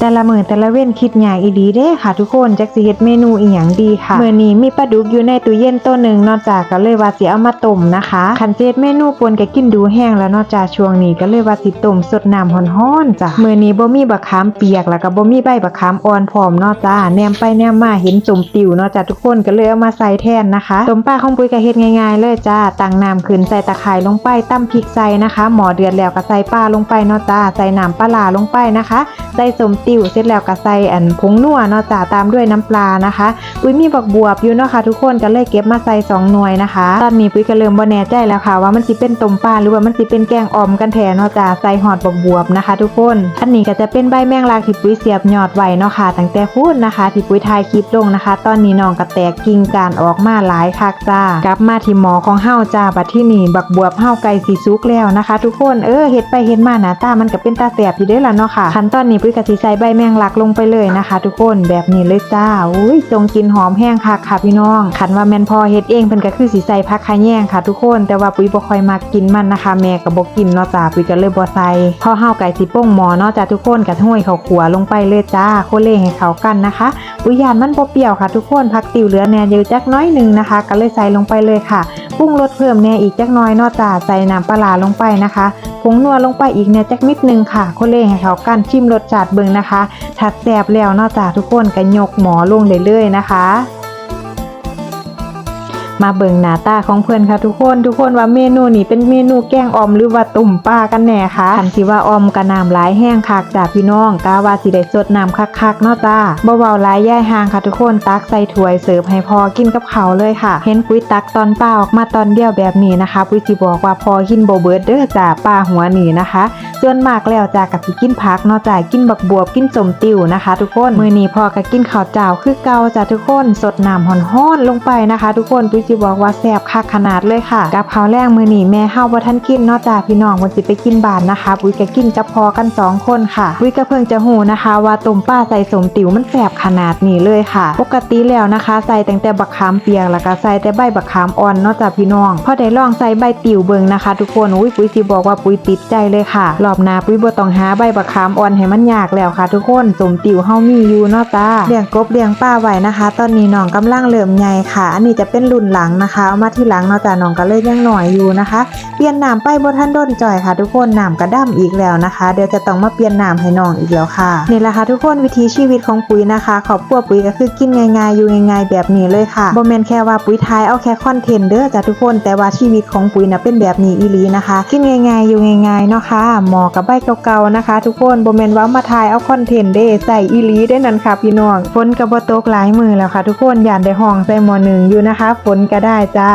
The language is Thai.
แต่ละมือแต่ละเว้นคิดยากอีหลีเด้ค่ะทุกคนจักสิเฮ็ดเมนูอีหยังดีค่ะมื้อนี้มีปลาดุกอยู่ในตู้เย็นตัวหนึ่งนอกจากก็เลยว่าสิเอามาต้มนะคะคันเฮ็ดเมนูปนก็กินดูแห้งแล้วนอกจากช่วงนี้ก็เลยว่าสิต้มสดน้ำร้อนๆจ้ะมื้อนี้บ่มีบักขามเปียกแล้วก็บ่มีใบบักขามอ่อนพร้อมนาะจ้าแนมไปแนมมาเห็นสมติวเนาะจ้ะทุกคนก็เลยเอามาใส่แทนนะคะต้มปลาของปุ้ยก็เฮ็ดง่ายๆเลยจ้าตั้งน้ำขึ้นใส่ตะไคร้ลงไปตั้มพริกใส่นะคะ หมอเดือดแล้วก็ใส่ปลาลงไปเนาะจ้าใส่น้ำปลาร้าลงไปนะคะใส่สมติิวเสร็จแล้วก็ใส่อันผงนัวเนาะจ้าตามด้วยน้ำปลานะคะ ปุ้ยมีบักบวบอยู่เนาะค่ะทุกคนก็เลยเก็บมาใส่สองหน่วยนะคะ ตอนนี้ปุ้ยก็เริ่มบ่แน่ใจแล้วค่ะ ว่ามันสิเป็นต้มปลาหรือว่ามันสิเป็นแกงอ่อมกันแทนเนาะจ้าใส่หอดบักบวบนะคะ ทุกคน อันนี้ก็จะเป็นใบแมงลักที่ปุ้ยเสียบยอดไว้เนาะค่ะตั้งแต่พูดนะคะ ที่ปุ้ยถ่ายคลิปลงนะคะ ตอนนี้น้องก็แตกกิ่งการออกมาหลายคักจ้ากลับมาที่หมอของเฮาจ้าบัดที่นี่บักบวบเฮาไก่สีสุกแล้วนะคะ ทุกคนเออเฮ็ดไปเฮ็ดมาหนาตามันก็เป็นตาแสบอยู่ด้ล่ะเนาะค่ะขั้นตอนนี้ปุ้ยก็สิใส่ใบแมงลักลงไปเลยนะคะ ทุกคนแบบนี้เลยจ้าอุ้ยทรงกินหอมแห้งคักค่ะพี่น้องคันว่าแมนพอเฮ็ดเองเพิ่นก็คือสิใส่ผักขะแยงค่ะทุกคนแต่ว่าปุ้ยบ่ค่อยมักกินมันนะคะ แม่ก็บ่กินเนาะจ้าปุ้ยก็เลยบ่ใส่พอเฮาไก่สิโป้งหมอเนาะจ้าทุกคนก็ห้วยข้าวขัวลงไปเลยจ้าโคเล่ให้เขากันนะคะปุ้ยยานมันบ่เปรี้ยวค่ะ ทุกคนผักติวเหลือแหน่อยู่จักน้อยหนึงนะคะ ก็เลยใส่ลงไปเลยค่ะปรุงรสเพิ่มแหน่อีกจักน้อยเนาะจ้าใส่น้ำปลาลงไปนะคะ งนัวลงไปอีกเนี่ยจักนิดนึงค่ะคนเล่ให้เขากันชิมรสชาติเบิงนะคะถัดแสบแล้วนอกจากทุกคนก็ยกหมอลงเรื่อยๆนะคะ มาเบิ่งหน้าตาของเพื่อนค่ะทุกคนทุกคนว่าเมนูนี้เป็นเมนูแกงออมหรือว่าตุ่มปลากันแน่คะคันสิว่าออมกระน้ำหลายแห้งคักจ้าพี่น้องกาว่าสิได้สดน้ำคักๆเนาะจ้าบ่เว้าหลายย่ายห่างค่ะทุกคนตักใส่ถ้วยเสิร์ฟให้พอกินกับเขาเลยค่ะ เห็นปุ้ยตักตอนเปล่าออกมาตอนเดียวแบบนี้นะคะปุ้ยสิบอกว่าพอกินโบเบิร์ดเด้อจ้าปลาหัวหนีนะคะ ส่วนมากแล้วจาก็สิกินผักเนาะจ้ากินบักบวบกินสมติวนะคะ ทุกคนมือนี้พอก็กินข้าวเจ้าคือเก่าจ้าทุกคนสดน้ำฮ้อนๆลงไปนะคะ ทุกคนปุ้ยสิบอกว่าแซ่บคักขนาดเลยค่ะ กับข้าวแรงมือนี้แม่เฮาบ่ทันกินเนาะจ้าพี่น้องวันสิไปกินบ้านนะคะปุ้ยก็กินกับพอกันสองคนค่ะปุ้ยก็เพิ่งจะหูนะคะว่าต้มป้าใส่สมติ๋วมันแซ่บขนาดนี้เลยค่ะ ปกติแล้วนะคะใส่ตั้งแต่บักขามเปียกแล้วก็ใส่แต่ใบบักขามอ่อนเนาะจ้าพี่น้องพอได้ลองใส่ใบติ๋วเบิงนะคะ ทุกคนอุ้ยปุ้ยสิบอกว่าปุ้ยติดใจเลยค่ะอบหน้าปุ้ยบ่ต้องหาใบบักขามอ่อนให้มันยากแล้วค่ะ ทุกคนสมติวเฮามีอยู่เนาะจ้าเลี้ยงกบเลี้ยงป้าไว้นะคะ ตอนนี้น้องกำลังเริ่มใหญ่ค่ะ อันนี้จะเป็นรุ่นหลังนะคะเอามาที่หลังเนาะจ้าน้องก็เลยยังหน่อยอยู่นะคะ เปลี่ยนน้ำไปบ่ทันโดนจ่อยค่ะ ทุกคนน้ำกระด้ำอีกแล้วนะคะ เดี๋ยวจะต้องมาเปลี่ยนน้ำให้น้องอีกแล้วค่ะนี่แหละค่ะทุกคนวิธีชีวิตของปุ๋ยนะคะครอบครัวปุ๋ยก็คือกินง่ายๆอยู่ง่ายๆแบบนี้เลยค่ะบ่แม่นแค่ว่าปุ๋ยทายเอาแค่คอนเทนเด้อจ้ะทุกคนแต่ว่าชีวิตของปุ๋ยนะเป็นแบบนี้อีลีนะคะ กินง่ายๆอยู่ง่ายๆเนาะค่ะหมอกับใบเก่าๆนะคะ ทุกคนบ่แมนว่ามาทายเอาคอนเทนต์เด้ใส่อีลีได้นั่นค่ะพี่น้องฝนก็บ่ตกหลายมือแล้วค่ะ ทุกคนย่านได้ห้องใส่หมอหนึ่งอยู่นะคะฝนก็ได้จ้า